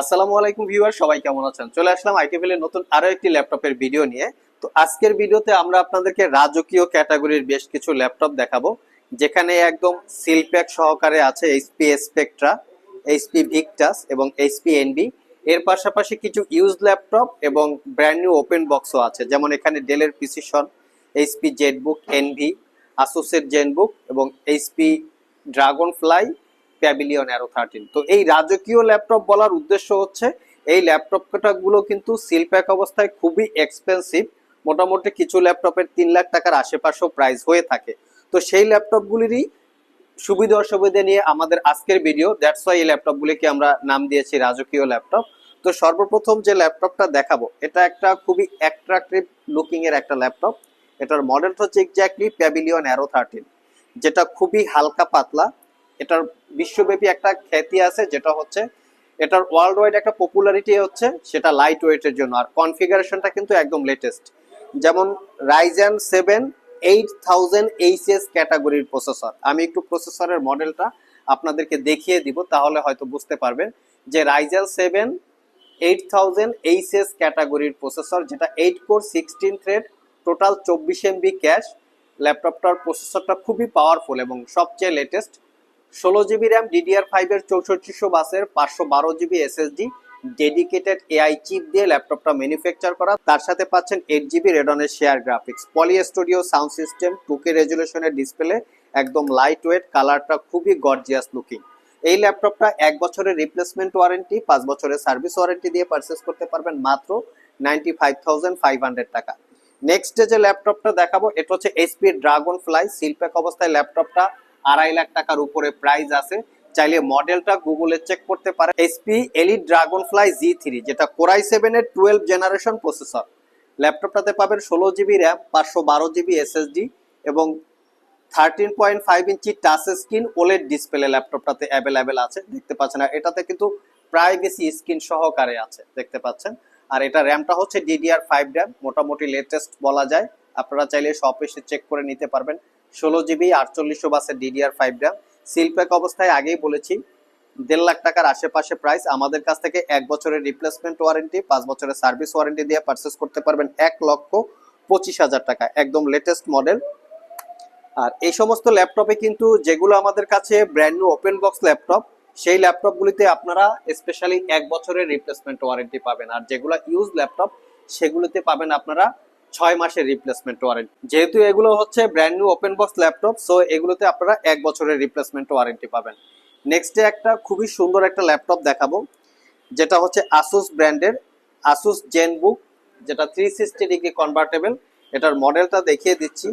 আসসালামু আলাইকুম ভিউয়ার, সবাই কেমন আছেন? চলে আসলাম আইটিভিলের নতুন আরও একটি ল্যাপটপের ভিডিও নিয়ে। তো আজকের ভিডিওতে আমরা আপনাদেরকে রাজকীয় ক্যাটাগরির বেশ কিছু ল্যাপটপ দেখাবো, যেখানে একদম সিল প্যাক সহকারে আছে এইচপি স্পেকট্রা, এইচপি ভিকটাস এবং এইচপি এনবি। এর পাশাপাশি কিছু ইউজ ল্যাপটপ এবং ব্র্যান্ড নিউ ওপেন বক্সও আছে, যেমন এখানে ডেলের পিসিশন এইচপি জেটবুক এনভি, আসুসের জেনবুক এবং HP dragonfly Pavilion Aero thirteen তো এই রাজকীয় ল্যাপটপ বলার উদ্দেশ্য হচ্ছে, এই ল্যাপটপটা গুলো কিন্তু সিল প্যাক অবস্থায় খুবই এক্সপেন্সিভ মোটামুটি কিছু ল্যাপটপের তিন লাখ টাকার আশেপাশেও প্রাইস হয়ে থাকে। তো সেই ল্যাপটপগুলিরই সুবিধা অসুবিধা নিয়ে আমাদের আজকের ভিডিও দ্যাটস ওয়াই এই ল্যাপটপগুলিকে আমরা নাম দিয়েছি রাজকীয় ল্যাপটপ তো সর্বপ্রথম যে ল্যাপটপটা দেখাবো, এটা একটা খুবই অ্যাট্রাকটিভ লুকিং এর একটা ল্যাপটপ এটার মডেলটা হচ্ছে এক্স্যাক্টলি প্যাভিলিয়ন অ্যারো থার্টিন যেটা খুবই হালকা পাতলা এটার বিশ্বব্যাপী একটা খ্যাতি আছে, যেটা হচ্ছে এটার ওয়ার্ল্ড ওয়াইড একটা পপুলারিটি হচ্ছে, সেটা লাইট ওয়েটের জন্য। আর কনফিগারেশনটা কিন্তু একদম লেটেস্ট যেমন Ryzen seven eight thousand HS ক্যাটাগরির প্রসেসর আমি একটু প্রসেসরের মডেলটা আপনাদেরকে দেখিয়ে দিব, তাহলে হয়তো বুঝতে পারবেন যে Ryzen seven eight thousand HS ক্যাটাগরির প্রসেসর যেটা eight core sixteen thread total চব্বিশ এমবি ক্যাশ ল্যাপটপটার প্রসেসরটা খুবই পাওয়ারফুল এবং সবচেয়ে লেটেস্ট ষোলো জিবি র্যাম ডিডিআর ফাইভের চৌষট্টিশো বাসের পাঁচশো বারো GB SSD dedicated AI chip দিয়ে ল্যাপটপটা ম্যানুফ্যাকচার করা। তার সাথে পাচ্ছেন eight GB রেডনের share graphics Poly Studio sound system two K রেজুলেশনের display একদম লাইট ওয়েট কালারটা খুবই গর্জিয়াস লুকিং এই ল্যাপটপটা এক বছরের রিপ্লেসমেন্ট ওয়ারেন্টি পাঁচ বছরের সার্ভিস ওয়ারেন্টি দিয়ে পারচেস করতে পারবেন মাত্র ninety five thousand five hundred টাকা নেক্সট যে ল্যাপটপটা দেখাবো, এটা হচ্ছে এইচপি ড্রাগন ফ্লাই সিলপ্যাক অবস্থায় ল্যাপটপটা আড়াই লাখ টাকার উপরে প্রাইস আছে। চাইলে মডেলটা গুগলে চেক করতে পারে HP Elite dragonfly G three যেটা কোরাই সেভেন এর টুয়েলভ জেনারেশন প্রসেসর ল্যাপটপটাতে পাবেন ষোলো জিবি র্যাম পাঁচশো বারো জিবি এসএসডি এবং thirteen point five inch touch screen OLED display ল্যাপটপটাতে available আছে। দেখতে পাচ্ছেন, আর এটাতে কিন্তু প্রাইভেসি স্ক্রিন সহকারে আছে, দেখতে পাচ্ছেন। আর এটা র্যামটা হচ্ছে ডিডিআর ফাইভ র্যাম মোটামুটি লেটেস্ট বলা যায়। আপনারা চাইলে শপ এসে চেক করে নিতে পারবেন। ষোলো জিবি আটচল্লিশশো বাসের ডিডিআর ফাইভ র্যাম সিলপ্যাক অবস্থায় আগেই বলেছি, দেড় লাখ টাকার আশেপাশে প্রাইস আমাদের কাছ থেকে এক বছরের রিপ্লেসমেন্ট ওয়ারেন্টি পাঁচ বছরের সার্ভিস ওয়ারেন্টি দিয়ে পারচেস করতে পারবেন এক লক্ষ পঁচিশ হাজার টাকা। একদম লেটেস্ট মডেল আর এই সমস্ত ল্যাপটপে কিন্তু যেগুলো আমাদের কাছে brand new open box laptop সেই ল্যাপটপগুলিতে আপনারা স্পেশালি এক বছরের রিপ্লেসমেন্ট ওয়ারেন্টি পাবেন। আর যেগুলো ইউজ ল্যাপটপ সেগুলোতে পাবেন আপনারা ছয় মাসের রিপ্লেসমেন্ট ওয়ারেন্টি যেহেতু এগুলো হচ্ছে brand new open box laptop so এগুলোতে আপনারা এক বছরের রিপ্লেসমেন্ট ওয়ারেন্টি পাবেন। নেক্সটে একটা খুবই সুন্দর একটা ল্যাপটপ দেখাবো, যেটা হচ্ছে আসুস ব্র্যান্ডের আসুস জেনবুক যেটা থ্রি সিক্সটি ডিগ্রি কনভার্টেবল এটার মডেলটা দেখিয়ে দিচ্ছি।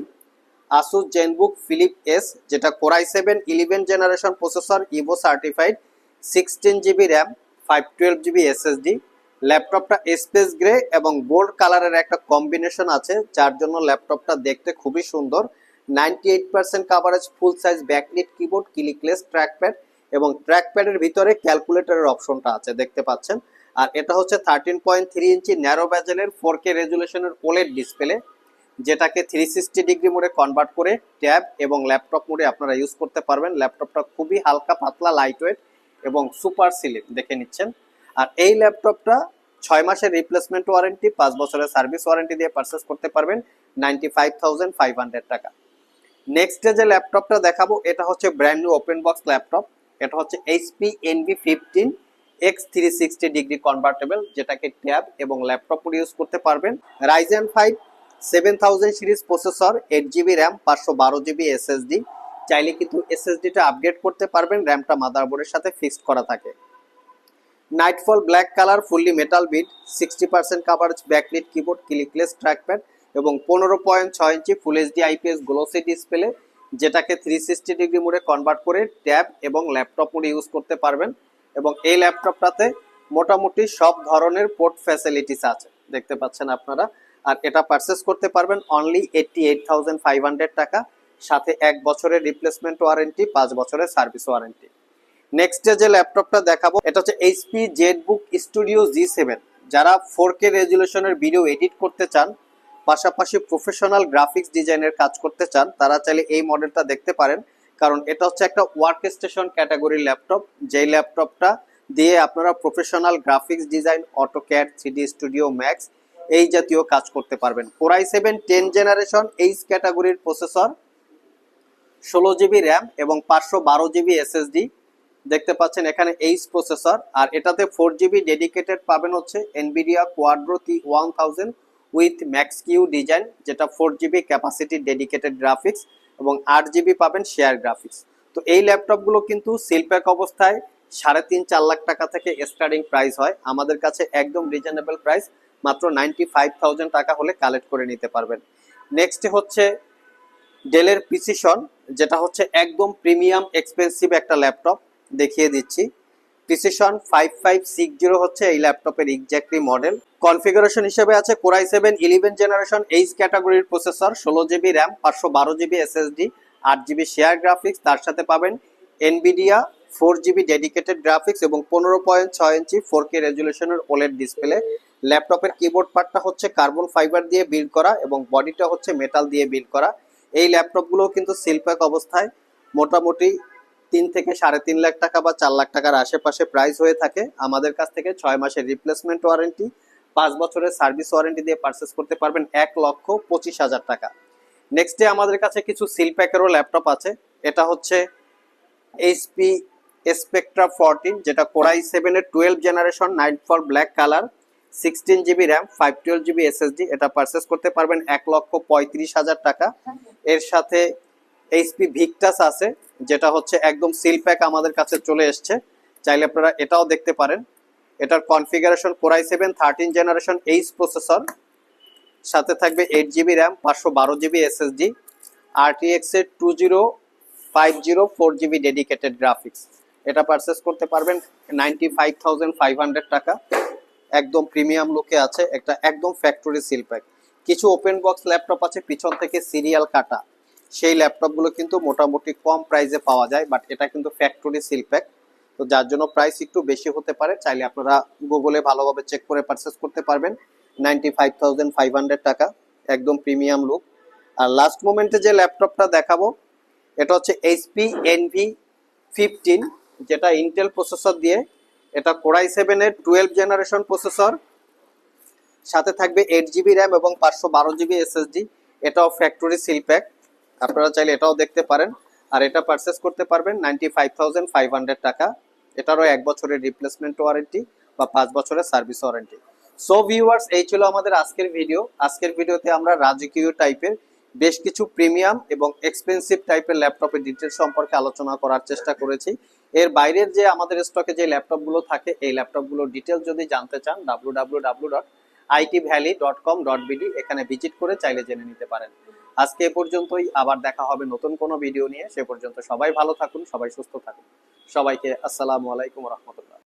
আসুস জেনবুক ফিলিপ এস যেটা core i seven eleven generation processor Evo certified sixteen GB RAM five twelve GB SSD ল্যাপটপটা স্পেস গ্রে এবং গোল্ড কালারের একটা কম্বিনেশন আছে, যার জন্য ল্যাপটপটা দেখতে খুবই সুন্দর। Ninety eight percent coverage full size backlit keyboard clickless trackpad এবং ট্র্যাকপ্যাডের ভিতরে ক্যালকুলেটরের অপশনটা আছে, দেখতে পাচ্ছেন। আর এটা হচ্ছে thirteen point three inch narrow ব্যাজেলের four K রেজুলেশনের ওলেড ডিসপ্লে যেটাকে থ্রি সিক্সটি ডিগ্রি মোডে কনভার্ট করে ট্যাব এবং ল্যাপটপ মোডে আপনারা ইউজ করতে পারবেন। ল্যাপটপটা খুবই হালকা, পাতলা লাইট ওয়েট এবং সুপার সিলিম দেখে নিচ্ছেন। আর এই ল্যাপটপটা ছয় মাসের রিপ্লেসমেন্ট ওয়ারেন্টি পাঁচ বছরের সার্ভিস ওয়ারেন্টি দিয়ে পারচেস করতে পারবেন ninety five thousand five hundred টাকা নেক্সট যে ল্যাপটপটা দেখাবো, এটা হচ্ছে brand new open box laptop. এটা হচ্ছে HP envy fifteen x three sixty degree convertible যেটাকে ট্যাব এবং ল্যাপটপ ইউজ করতে পারবেন। Ryzen five seven thousand series processor eight GB RAM পাঁচশো বারো জিবি এসএসডি চাইলে কিন্তু এসএসডিটা আপডেট করতে পারবেন র্যামটা মাদারবোর্ডের সাথে ফিক্সড করা থাকে। Nightfall black colour fully metal bit sixty percent coverage backlit keyboard clickless trackpad এবং পনেরো পয়েন্ট ছয় ইঞ্চি full HD IPS glossy display যেটাকে থ্রি সিক্সটি ডিগ্রি মোডে কনভার্ট করে ট্যাব এবং ল্যাপটপ মোডে ইউজ করতে পারবেন এবং এই ল্যাপটপটাতে মোটামুটি সব ধরনের পোর্ট ফ্যাসিলিটিস আছে, দেখতে পাচ্ছেন আপনারা। আর এটা পারচেস করতে পারবেন only eighty eight thousand five hundred টাকা, সাথে এক বছরের রিপ্লেসমেন্ট ওয়ারেন্টি পাঁচ বছরের সার্ভিস ওয়ারেন্টি নেক্সট যে ল্যাপটপটা দেখাবো, এটা হচ্ছে HP ZBook Studio G seven যারা ফোর কে রেজুলেশনের ভিডিও এডিট করতে চান, পাশাপাশি প্রফেশনাল গ্রাফিক্স ডিজাইনের কাজ করতে চান, তারা চাইলে এই মডেলটা দেখতে পারেন। কারণ এটা হচ্ছে একটা ওয়ার্ক স্টেশন ক্যাটাগরির ল্যাপটপ যেই ল্যাপটপটা দিয়ে আপনারা professional graphics design auto AutoCAD three D studio max এই জাতীয় কাজ করতে পারবেন। Core i seven ten generation H ক্যাটাগরির প্রসেসর ষোলো জিবি র্যাম এবং পাঁচশো বারো জিবি এসএসডি দেখতে পাচ্ছেন এখানে এইচ প্রসেসর আর এটাতে ফোর জিবি ডেডিকেটেড পাবেন হচ্ছে Nvidia Quadro T one thousand with Max Q design যেটা four GB capacity dedicated graphics এবং আট জিবি পাবেন শেয়ার গ্রাফিক্স তো এই ল্যাপটপগুলো কিন্তু সিলপ্যাক অবস্থায় সাড়ে তিন চার লাখ টাকা থেকে স্টার্টিং প্রাইস হয়। আমাদের কাছে একদম রিজনেবল প্রাইস মাত্র নাইনটি ফাইভ থাউজেন্ড টাকা হলে কালেক্ট করে নিতে পারবেন। নেক্সট হচ্ছে ডেলের পিসিশন যেটা হচ্ছে একদম প্রিমিয়াম এক্সপেন্সিভ একটা ল্যাপটপ দেখিয়ে দিচ্ছি। Precision five five six zero হচ্ছে এই ল্যাপটপের এক্স্যাক্টলি মডেল কনফিগারেশন হিসেবে আছে core i seven eleven generation H ক্যাটাগরির প্রসেসর ষোলো জিবি র্যাম পাঁচশো বারো জিবি এসএসডি আট জিবি শেয়ার গ্রাফিক্স তার সাথে পাবেন NVIDIA four GB dedicated graphics এবং পনেরো পয়েন্ট ছয় ইঞ্চি ফোর কে রেজুলেশনের ওলেড ডিসপ্লে ল্যাপটপের কিবোর্ড পার্টটা হচ্ছে কার্বন ফাইবার দিয়ে বিল্ড করা এবং বডিটা হচ্ছে মেটাল দিয়ে বিল্ড করা। এই ল্যাপটপগুলো কিন্তু সিলপ্যাক অবস্থায়। মোটামুটি তিন থেকে সাড়ে তিন লাখ টাকা বা চার লাখ টাকার আশেপাশে প্রাইস হয়ে থাকে। আমাদের কাছ থেকে ছয় মাসের রিপ্লেসমেন্ট ওয়ারেন্টি পাঁচ বছরের সার্ভিস ওয়ারেন্টি দিয়ে পারচেস করতে পারবেন এক লক্ষ পঁচিশ হাজার টাকা। নেক্সট ডে আমাদের কাছে কিছু সিল প্যাকেরও ল্যাপটপ আছে। এটা হচ্ছে এইচপি স্পেকট্রা ফোরটিন যেটা কোরাই সেভেনের twelve generation nightfall black colour sixteen GB RAM five twelve GB SSD এটা পারচেস করতে পারবেন এক লক্ষ পঁয়ত্রিশ হাজার টাকা। এর সাথে এইচপি ভিক্টাস আছে, যেটা হচ্ছে একদম সিল প্যাক আমাদের কাছে চলে এসছে। চাইলে আপনারা এটাও দেখতে পারেন। এটার configuration core i seven thirteen generation H processor সাথে থাকবে এইট জিবি র্যাম পাঁচশো বারো জিবি এসএসডি আরটিএক্স এর two zero five zero four GB dedicated graphics এটা পারচেস করতে পারবেন ninety five thousand five hundred টাকা। একদম প্রিমিয়াম লুকে আছে, একটা একদম ফ্যাক্টরি সিল প্যাক কিছু ওপেন বক্স ল্যাপটপ আছে, পিছন থেকে সিরিয়াল কাটা। সেই ল্যাপটপগুলো কিন্তু মোটামুটি কম প্রাইসে পাওয়া যায় বাট এটা কিন্তু ফ্যাক্টরি সিল প্যাক তো যার জন্য প্রাইস একটু বেশি হতে পারে, চাইলে আপনারা গুগলে ভালোভাবে চেক করে পারচেস করতে পারবেন। Ninety five thousand five hundred টাকা, একদম প্রিমিয়াম লুক আর লাস্ট মোমেন্টে যে ল্যাপটপটা দেখাবো, এটা হচ্ছে এইচপি এনভি ফিফটিন যেটা ইন্টেল প্রসেসর দিয়ে। এটা কোরাই সেভেনের টুয়েলভ জেনারেশন প্রসেসর সাথে থাকবে এইট জিবি র্যাম এবং পাঁচশো বারো জিবি এসএসডি এটাও ফ্যাক্টরি সিল প্যাক আপনারা চাইলে এটাও দেখতে পারেন। আর এটা পারচেস করতে পারবেন নাইনটি টাকা। এটারও এক বছরের রিপ্লেসমেন্ট ওয়ারেন্টি বা পাঁচ বছরের সার্ভিস ওয়ারেন্টি সো ভিউয়ার্স এই ছিল আমাদের আজকের ভিডিও আজকের ভিডিওতে আমরা রাজকীয় টাইপের বেশ কিছু প্রিমিয়াম এবং এক্সপেন্সিভ টাইপের ল্যাপটপের ডিটেলস সম্পর্কে আলোচনা করার চেষ্টা করেছি। এর বাইরের যে আমাদের স্টকে যে ল্যাপটপগুলো থাকে, এই ল্যাপটপগুলোর ডিটেলস যদি জানতে চান W Valley dot com dot BD এখানে ভিজিট করে চাইলে জেনে নিতে পারেন। আজকে এ পর্যন্তই, আবার দেখা হবে নতুন কোনো ভিডিও নিয়ে। সে পর্যন্ত সবাই ভালো থাকুন, সবাই সুস্থ থাকুন। সবাইকে আসসালামু আলাইকুম রহমতুল্লাহ।